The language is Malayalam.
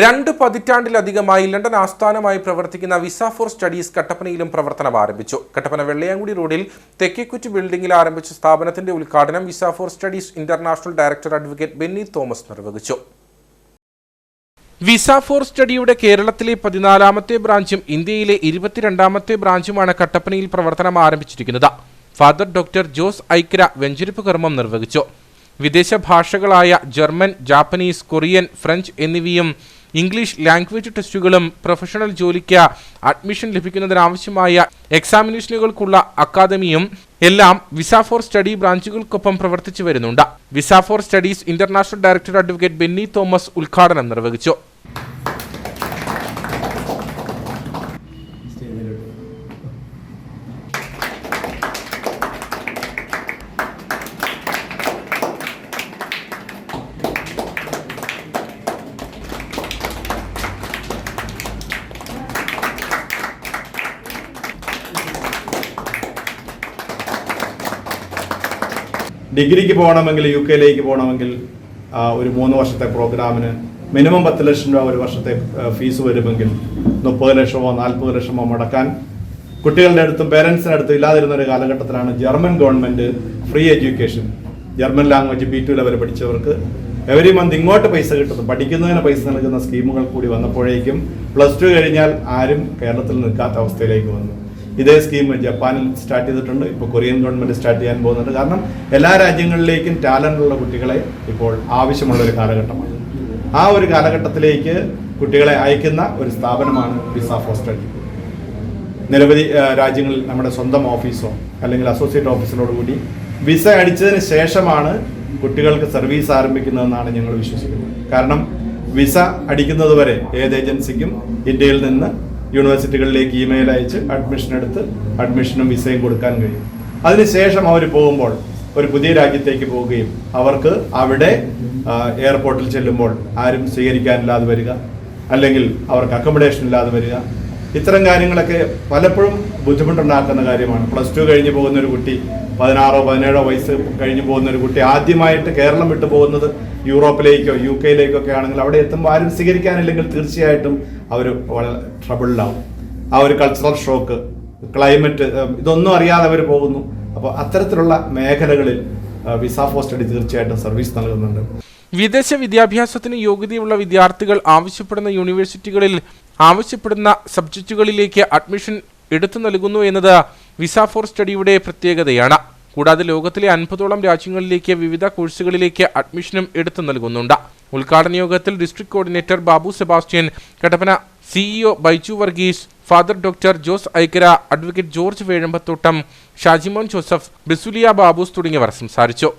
രണ്ട് പതിറ്റാണ്ടിലധികമായി ലണ്ടൻ ആസ്ഥാനമായി പ്രവർത്തിക്കുന്ന വിസ ഫോർ സ്റ്റഡീസ് കട്ടപ്പനയിലും പ്രവർത്തനം ആരംഭിച്ചു. കട്ടപ്പന വെള്ളയാങ്കുടി റോഡിൽ തെക്കേക്കുറ്റി ബിൽഡിംഗിൽ ആരംഭിച്ച സ്ഥാപനത്തിന്റെ ഉദ്ഘാടനം visa for studies international director advocate Benny Thomas നിർവഹിച്ചു. വിസ ഫോർ സ്റ്റഡിയുടെ കേരളത്തിലെ പതിനാലാമത്തെ ബ്രാഞ്ചും ഇന്ത്യയിലെ ഇരുപത്തിരണ്ടാമത്തെ ബ്രാഞ്ചുമാണ് കട്ടപ്പനയിൽ പ്രവർത്തനം ആരംഭിച്ചിരിക്കുന്നത്. ഫാദർ ഡോക്ടർ ജോസ് ഐക്ര വെഞ്ചരിപ്പ് കർമ്മം നിർവഹിച്ചു. വിദേശ ഭാഷകളായ ജർമ്മൻ ജാപ്പനീസ് കൊറിയൻ ഫ്രഞ്ച് എന്നിവയും ഇംഗ്ലീഷ് ലാംഗ്വേജ് ടെസ്റ്റുകളും പ്രൊഫഷണൽ ജോലിക്ക് അഡ്മിഷൻ ലഭിക്കുന്നതിനാവശ്യമായ എക്സാമിനേഷനുകൾക്കുള്ള അക്കാദമിയും എല്ലാം വിസ ഫോർ സ്റ്റഡി ബ്രാഞ്ചുകൾക്കൊപ്പം പ്രവർത്തിച്ചു വരുന്നുണ്ട്. Visa for studies international director advocate Benny Thomas ഉദ്ഘാടനം നിർവഹിച്ചു. ഡിഗ്രിക്ക് പോകണമെങ്കിൽ യു കെയിലേക്ക് പോകണമെങ്കിൽ ഒരു മൂന്ന് വർഷത്തെ പ്രോഗ്രാമിന് മിനിമം പത്ത് ലക്ഷം രൂപ ഒരു വർഷത്തെ ഫീസ് വരുമെങ്കിൽ മുപ്പത് ലക്ഷമോ നാൽപ്പത് ലക്ഷമോ മുടക്കാൻ കുട്ടികളുടെ അടുത്തും പേരൻസിന്റെ അടുത്തും ഇല്ലാതിരുന്ന ഒരു കാലഘട്ടത്തിലാണ് German government free education German language B two level പഠിച്ചവർക്ക് every month ഇങ്ങോട്ട് പൈസ കിട്ടുന്നു. പഠിക്കുന്നതിന് പൈസ നൽകുന്ന സ്കീമുകൾ കൂടി വന്നപ്പോഴേക്കും പ്ലസ് ടു കഴിഞ്ഞാൽ ആരും കേരളത്തിൽ നിൽക്കാത്ത അവസ്ഥയിലേക്ക് വന്നു. ഇതേ സ്കീം ജപ്പാനിൽ സ്റ്റാർട്ട് ചെയ്തിട്ടുണ്ട്. ഇപ്പോൾ കൊറിയൻ ഗവൺമെന്റ് സ്റ്റാർട്ട് ചെയ്യാൻ പോകുന്നുണ്ട്. കാരണം എല്ലാ രാജ്യങ്ങളിലേക്കും ടാലന്റ് ഉള്ള കുട്ടികളെ ഇപ്പോൾ ആവശ്യമുള്ള ഒരു കാലഘട്ടമാണ്. ആ ഒരു കാലഘട്ടത്തിലേക്ക് കുട്ടികളെ അയക്കുന്ന ഒരു സ്ഥാപനമാണ് വിസ ഫോർ സ്റ്റഡി നിരവധി രാജ്യങ്ങളിൽ നമ്മുടെ സ്വന്തം ഓഫീസോ അല്ലെങ്കിൽ അസോസിയേറ്റ് ഓഫീസിനോട് കൂടി വിസ അടിച്ചതിന് ശേഷമാണ് കുട്ടികൾക്ക് സർവീസ് ആരംഭിക്കുന്നതെന്നാണ് ഞങ്ങൾ വിശ്വസിക്കുന്നത്. കാരണം വിസ അടിക്കുന്നത് വരെ ഏത് ഏജൻസിക്കും ഇന്ത്യയിൽ നിന്ന് യൂണിവേഴ്സിറ്റികളിലേക്ക് ഇമെയിൽ അയച്ച് അഡ്മിഷൻ എടുത്ത് അഡ്മിഷനും വിസയും കൊടുക്കാൻ കഴിയും. അതിനുശേഷം അവർ പോകുമ്പോൾ ഒരു പുതിയ രാജ്യത്തേക്ക് പോവുകയും അവർക്ക് അവിടെ എയർപോർട്ടിൽ ചെല്ലുമ്പോൾ ആരും സ്വീകരിക്കാനില്ലാതെ വരിക അല്ലെങ്കിൽ അവർക്ക് അക്കോമഡേഷൻ ഇല്ലാതെ വരിക. ഇത്തരം കാര്യങ്ങളൊക്കെ പലപ്പോഴും ബുദ്ധിമുട്ടുണ്ടാക്കുന്ന കാര്യമാണ്. പ്ലസ് ടു കഴിഞ്ഞ് പോകുന്ന ഒരു കുട്ടി പതിനാറോ പതിനേഴോ വയസ്സ് കഴിഞ്ഞ് പോകുന്ന ഒരു കുട്ടി ആദ്യമായിട്ട് കേരളം വിട്ടു പോകുന്നത് യൂറോപ്പിലേക്കോ യു കെയിലേക്കോ ഒക്കെ ആണെങ്കിൽ അവിടെ എത്തുമ്പോൾ ആരും സ്വീകരിക്കാനില്ലെങ്കിൽ തീർച്ചയായിട്ടും അവർ വളരെ ട്രബിളിലാവും ആ ഒരു കൾച്ചറൽ ഷോക്ക് ക്ലൈമറ്റ് ഇതൊന്നും അറിയാതെ അവർ പോകുന്നു. അപ്പോൾ അത്തരത്തിലുള്ള മേഖലകളിൽ വിസ പോസ്റ്റഡി സ്റ്റഡി തീർച്ചയായിട്ടും സർവീസ് നൽകുന്നുണ്ട്. വിദേശ വിദ്യാഭ്യാസത്തിന് യോഗ്യതയുള്ള വിദ്യാർത്ഥികൾ ആവശ്യപ്പെടുന്ന യൂണിവേഴ്സിറ്റികളിൽ ആവശ്യപ്പെടുന്ന സബ്ജക്റ്റുകളിലേക്ക് അഡ്മിഷൻ എടുത്തു നൽകുന്നു എന്നത് വിസ ഫോർ സ്റ്റഡിയുടെ പ്രത്യേകതയാണ്. കൂടാതെ ലോകത്തിലെ അൻപതോളം രാജ്യങ്ങളിലേക്ക് വിവിധ കോഴ്സുകളിലേക്ക് അഡ്മിഷനും എടുത്തു നൽകുന്നുണ്ട്. ഉദ്ഘാടന യോഗത്തിൽ district coordinator Babu Sebastian Kattappana CEO Baiju Varghese father doctor Jose Aikkara advocate George Vezhambathottam Shajimon Joseph ബിസുലിയ ബാബൂസ് തുടങ്ങിയവർ സംസാരിച്ചു.